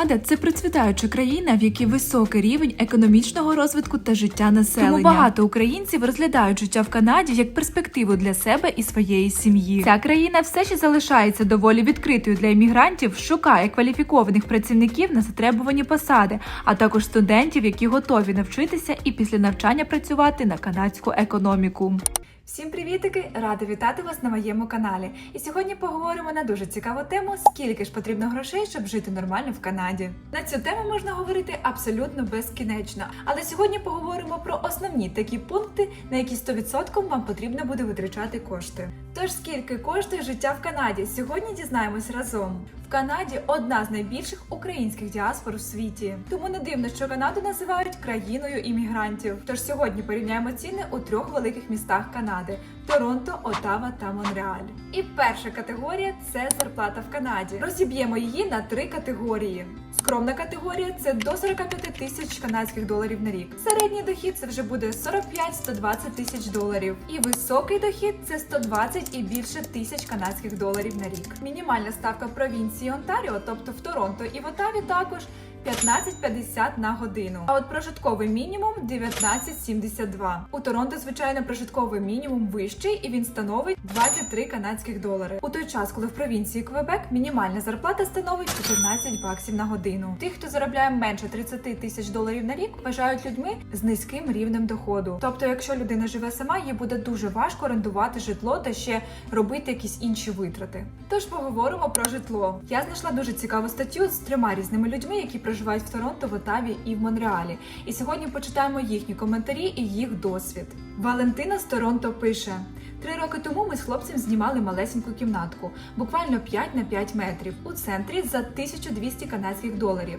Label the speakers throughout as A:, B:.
A: Канада це процвітаюча країна, в якій високий рівень економічного розвитку та життя населення. Тому багато українців розглядають життя в Канаді як перспективу для себе і своєї сім'ї. Ця країна все ще залишається доволі відкритою для іммігрантів, шукає кваліфікованих працівників на затребувані посади, а також студентів, які готові навчитися і після навчання працювати на канадську економіку. Всім привітики! Рада вітати вас на моєму каналі. І сьогодні поговоримо на дуже цікаву тему: скільки ж потрібно грошей, щоб жити нормально в Канаді. На цю тему можна говорити абсолютно безкінечно. Але сьогодні поговоримо про основні такі пункти, на які 100% вам потрібно буде витрачати кошти. Тож скільки коштує життя в Канаді? Сьогодні дізнаємось разом. В Канаді одна з найбільших українських діаспор у світі. Тому не дивно, що Канаду називають країною іммігрантів. Тож сьогодні порівняємо ціни у трьох великих містах Канади: Торонто, Отава та Монреаль. І перша категорія це зарплата в Канаді. Розіб'ємо її на три категорії. Скромна категорія це до 45 тисяч канадських доларів на рік. Середній дохід це вже буде 45-120 тисяч доларів. І високий дохід це 120 і більше тисяч канадських доларів на рік. Мінімальна ставка в провінції Онтаріо, тобто в Торонто і в Отаві також. 15,50 на годину. А от прожитковий мінімум 19,72. У Торонто, звичайно, прожитковий мінімум вищий і він становить 23 канадських долари. У той час, коли в провінції Квебек мінімальна зарплата становить 14 баксів на годину. Тих, хто заробляє менше 30 тисяч доларів на рік, вважають людьми з низьким рівнем доходу. Тобто, якщо людина живе сама, їй буде дуже важко орендувати житло та ще робити якісь інші витрати. Тож поговоримо про житло. Я знайшла дуже цікаву статтю з трьома різними людьми, які проживають в Торонто, в Отаві і в Монреалі. І сьогодні почитаємо їхні коментарі і їх досвід. Валентина з Торонто пише. Три роки тому ми з хлопцем знімали малесеньку кімнатку, буквально 5 на 5 метрів, у центрі за 1200 канадських доларів.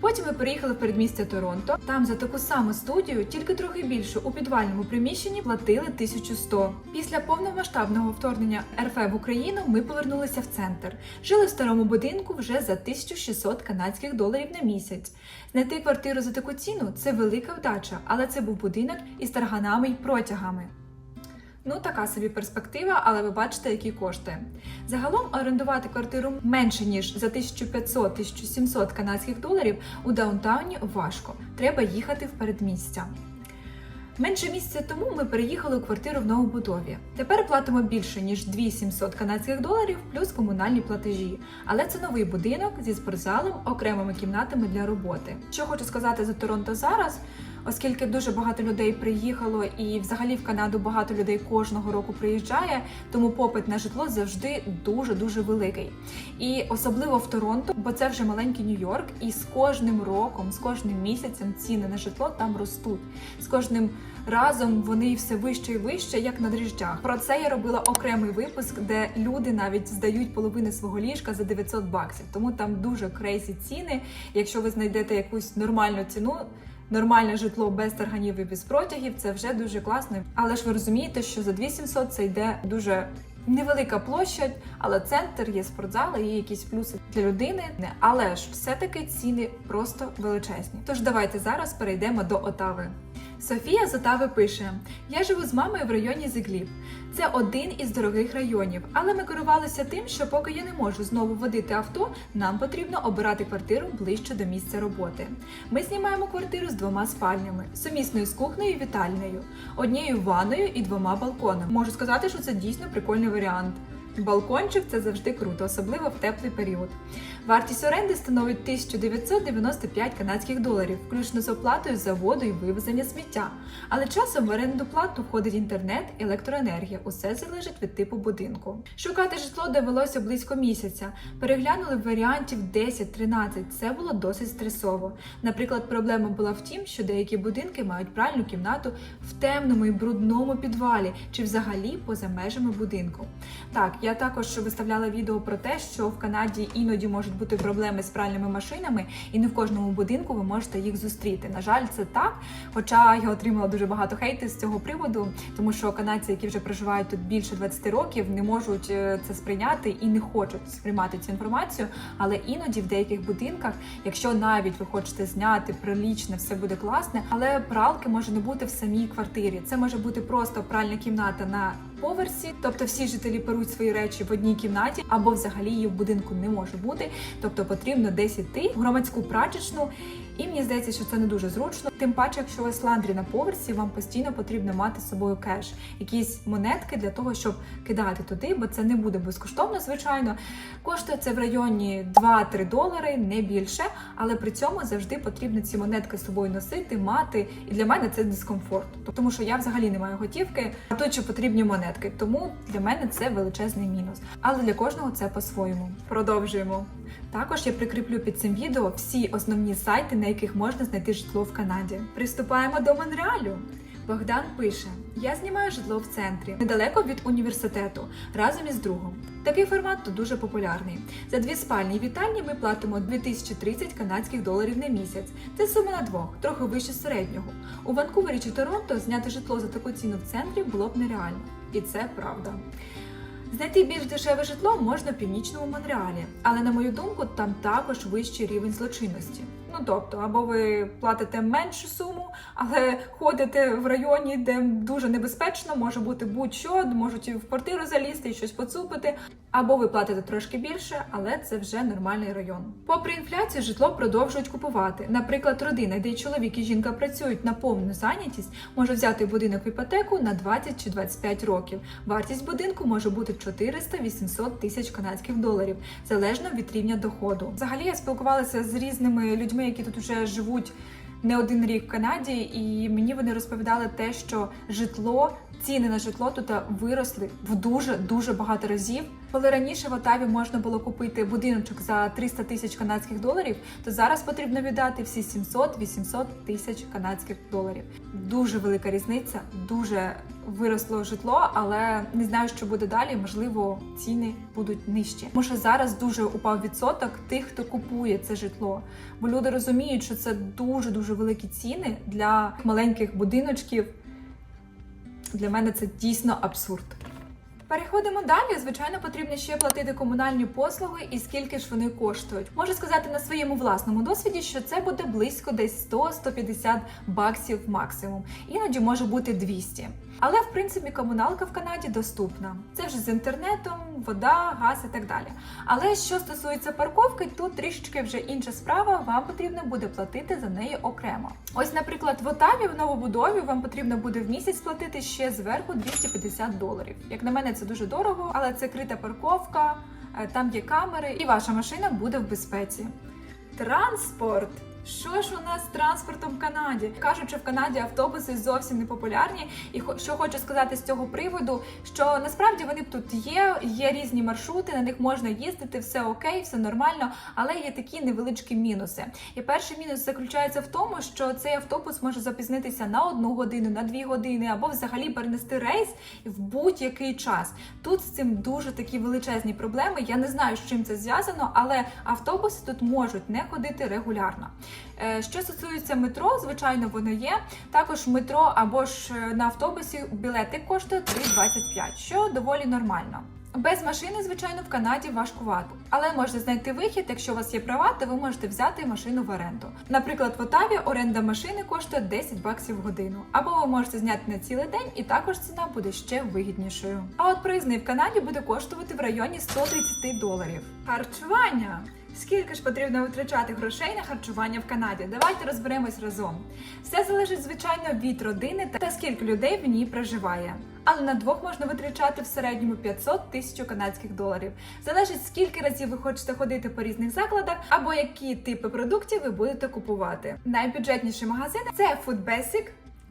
A: Потім ми переїхали в передмістя Торонто. Там за таку саму студію, тільки трохи більше, у підвальному приміщенні платили 1100. Після повномасштабного вторгнення РФ в Україну ми повернулися в центр. Жили в старому будинку вже за 1600 канадських доларів на місяць. Знайти квартиру за таку ціну це велика вдача, але це був будинок із тарганами й протягами. Ну, така собі перспектива, але ви бачите, які кошти. Загалом орендувати квартиру менше ніж за 1500-1700 канадських доларів у даунтауні важко. Треба їхати в передмістя. Менше місяця тому ми переїхали у квартиру в новобудові. Тепер платимо більше ніж 2700 канадських доларів плюс комунальні платежі. Але це новий будинок зі спортзалом, окремими кімнатами для роботи. Що хочу сказати за Торонто зараз, оскільки дуже багато людей приїхало, і взагалі в Канаду багато людей кожного року приїжджає, тому попит на житло завжди дуже дуже великий. І особливо в Торонто, бо це вже маленький Нью-Йорк, і з кожним роком, з кожним місяцем ціни на житло там ростуть. З кожним разом вони все вище і вище, як на дріжджах. Про це я робила окремий випуск, де люди навіть здають половину свого ліжка за 900 баксів. Тому там дуже крейсі ціни. Якщо ви знайдете якусь нормальну ціну. Нормальне житло без тарганів і без протягів це вже дуже класно. Але ж ви розумієте, що за 2700 це йде дуже невелика площа, але центр є спортзали, є якісь плюси для людини. Але ж все-таки ціни просто величезні. Тож давайте зараз перейдемо до Отави. Софія з Отави пише: Я живу з мамою в районі Зиглів. Це один із дорогих районів, але ми керувалися тим, що поки я не можу знову водити авто, нам потрібно обирати квартиру ближче до місця роботи. Ми знімаємо квартиру з двома спальнями, сумісною з кухнею і вітальнею, однією ванною і двома балконами. Можу сказати, що це дійсно прикольний варіант. Балкончик це завжди круто, особливо в теплий період. Вартість оренди становить 1995 канадських доларів, включно з оплатою за воду і вивезення сміття. Але часом в оренду плату входить інтернет електроенергія. Усе залежить від типу будинку. Шукати житло довелося близько місяця. Переглянули варіантів 10-13. Це було досить стресово. Наприклад, проблема була в тім, що деякі будинки мають пральну кімнату в темному і брудному підвалі чи взагалі поза межами будинку. Так, я також виставляла відео про те, що в Канаді іноді можуть бути проблеми з пральними машинами, і не в кожному будинку ви можете їх зустріти. На жаль, це так. Хоча я отримала дуже багато хейту з цього приводу, тому що канадці, які вже проживають тут більше 20 років, не можуть е, це сприйняти і не хочуть сприймати цю інформацію. Але іноді в деяких будинках, якщо навіть ви хочете зняти прилічне, все буде класне, але пралки може не бути в самій квартирі. Це може бути просто пральна кімната на поверсі, тобто всі жителі беруть свої речі в одній кімнаті, або взагалі її в будинку не може бути. Тобто потрібно десь іти в громадську прачечну. І мені здається, що це не дуже зручно. Тим паче, якщо у вас ландрі на поверсі, вам постійно потрібно мати з собою кеш, якісь монетки для того, щоб кидати туди, бо це не буде безкоштовно, звичайно. Коштує це в районі 2-3 долари, не більше, але при цьому завжди потрібно ці монетки з собою носити, мати. І для мене це дискомфорт, тому що я взагалі не маю готівки, а тут ще потрібні монетки. Тому для мене це величезний мінус. Але для кожного це по-своєму. Продовжуємо. Також я прикріплю під цим відео всі основні сайти, на яких можна знайти житло в Канаді. Приступаємо до Монреалю. Богдан пише: Я знімаю житло в центрі, недалеко від університету, разом із другом. Такий формат тут дуже популярний. За дві спальні і вітальні ми платимо 2030 канадських доларів на місяць. Це сума на двох, трохи вище середнього. У Ванкувері чи Торонто зняти житло за таку ціну в центрі було б нереально. І це правда. Знайти більш дешеве житло можна в північному Монреалі, але на мою думку, там також вищий рівень злочинності. Ну тобто, або ви платите меншу суму, але ходите в районі, де дуже небезпечно, може бути будь-що, можуть і в квартиру залізти і щось поцупити, або ви платите трошки більше, але це вже нормальний район. Попри інфляцію, житло продовжують купувати. Наприклад, родина, де чоловік і жінка працюють на повну зайнятість, може взяти будинок в іпотеку на 20 чи 25 років. Вартість будинку може бути 400-800 тисяч канадських доларів, залежно від рівня доходу. Взагалі я спілкувалася з різними людьми, які тут вже живуть. Не один рік в Канаді, і мені вони розповідали те, що житло, ціни на житло тут виросли в дуже дуже багато разів. Коли раніше в Отаві можна було купити будиночок за 300 тисяч канадських доларів, то зараз потрібно віддати всі 700-800 тисяч канадських доларів. Дуже велика різниця, дуже виросло житло, але не знаю, що буде далі. Можливо, ціни будуть нижчі. Тому що зараз дуже упав відсоток тих, хто купує це житло. Бо люди розуміють, що це дуже дуже великі ціни для маленьких будиночків. Для мене це дійсно абсурд. Переходимо далі. Звичайно, потрібно ще платити комунальні послуги і скільки ж вони коштують. Можу сказати на своєму власному досвіді, що це буде близько десь 100-150 баксів максимум. Іноді може бути 200. Але в принципі комуналка в Канаді доступна. Це вже з інтернетом, вода, газ і так далі. Але що стосується парковки, тут трішечки вже інша справа. Вам потрібно буде платити за неї окремо. Ось, наприклад, в Отаві в новобудові вам потрібно буде в місяць платити ще зверху 250 доларів. Як на мене, це дуже дорого, але це крита парковка, е, там є камери, і ваша машина буде в безпеці. Транспорт. Що ж у нас з транспортом в Канаді? Кажуть, що в Канаді автобуси зовсім не популярні. І що хочу сказати з цього приводу, що насправді вони тут є, є різні маршрути, на них можна їздити, все окей, все нормально, але є такі невеличкі мінуси. І перший мінус заключається в тому, що цей автобус може запізнитися на одну годину, на дві години, або взагалі перенести рейс в будь-який час. Тут з цим дуже такі величезні проблеми. Я не знаю, з чим це зв'язано, але автобуси тут можуть не ходити регулярно. Е, Що стосується метро, звичайно, воно є. Також метро або ж е, на автобусі білети коштує 3,25, що доволі нормально. Без машини, звичайно, в Канаді важкувато, але можна знайти вихід. Якщо у вас є права, то ви можете взяти машину в оренду. Наприклад, в Отаві оренда машини коштує 10 баксів в годину, або ви можете зняти на цілий день, і також ціна буде ще вигіднішою. А от проїзний в Канаді буде коштувати в районі 130 доларів. Харчування. Скільки ж потрібно витрачати грошей на харчування в Канаді? Давайте розберемось разом. Все залежить, звичайно, від родини та скільки людей в ній проживає. Але на двох можна витрачати в середньому 500 тисяч канадських доларів. Залежить, скільки разів ви хочете ходити по різних закладах, або які типи продуктів ви будете купувати. Найбюджетніші магазини це Food Basic,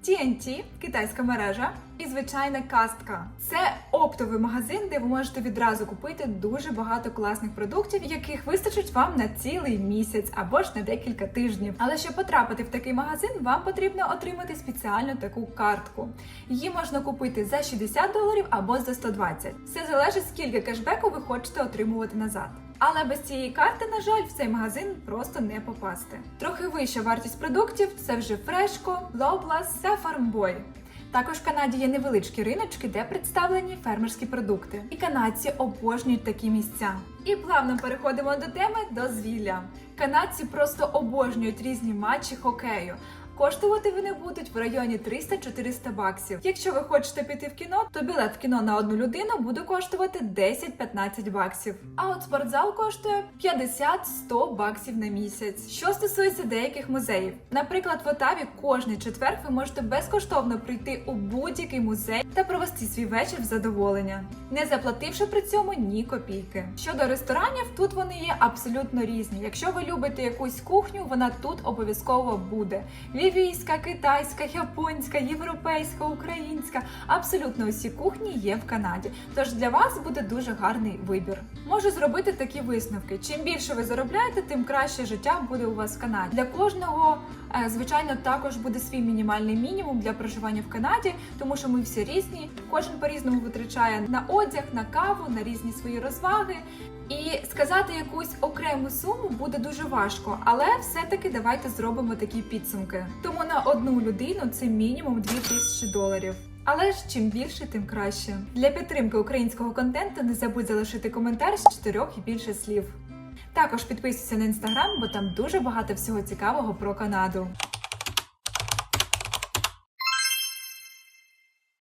A: TNT, китайська мережа, і звичайна кастка. Це оптовий магазин, де ви можете відразу купити дуже багато класних продуктів, яких вистачить вам на цілий місяць або ж на декілька тижнів. Але щоб потрапити в такий магазин, вам потрібно отримати спеціальну таку картку. Її можна купити за 60 доларів або за 120. Все залежить, скільки кешбеку ви хочете отримувати назад. Але без цієї карти, на жаль, в цей магазин просто не попасти. Трохи вища вартість продуктів це вже Фрешко, Лоблас та Фармбой. Також в Канаді є невеличкі риночки, де представлені фермерські продукти. І канадці обожнюють такі місця. І плавно переходимо до теми дозвілля. Канадці просто обожнюють різні матчі хокею. Коштувати вони будуть в районі 300-400 баксів. Якщо ви хочете піти в кіно, то білет в кіно на одну людину буде коштувати 10-15 баксів. А от спортзал коштує 50-100 баксів на місяць. Що стосується деяких музеїв, наприклад, в Отаві кожний четвер ви можете безкоштовно прийти у будь-який музей та провести свій вечір в задоволення, не заплативши при цьому ні копійки. Щодо ресторанів, тут вони є абсолютно різні. Якщо ви любите якусь кухню, вона тут обов'язково буде: лівійська, китайська, японська, європейська, українська. Абсолютно усі кухні є в Канаді. Тож для вас буде дуже гарний вибір. Можу зробити такі висновки: чим більше ви заробляєте, тим краще життя буде у вас в Канаді. Для кожного, е, звичайно, також буде свій мінімальний мінімум для проживання в Канаді, тому що ми всі різні. Кожен по-різному витрачає на одяг, на каву, на різні свої розваги. І сказати якусь окрему суму буде дуже важко, але все-таки давайте зробимо такі підсумки. Тому на одну людину це мінімум 2000 доларів. Але ж чим більше, тим краще. Для підтримки українського контенту не забудь залишити коментар з чотирьох і більше слів. Також підписуйся на інстаграм, бо там дуже багато всього цікавого про Канаду.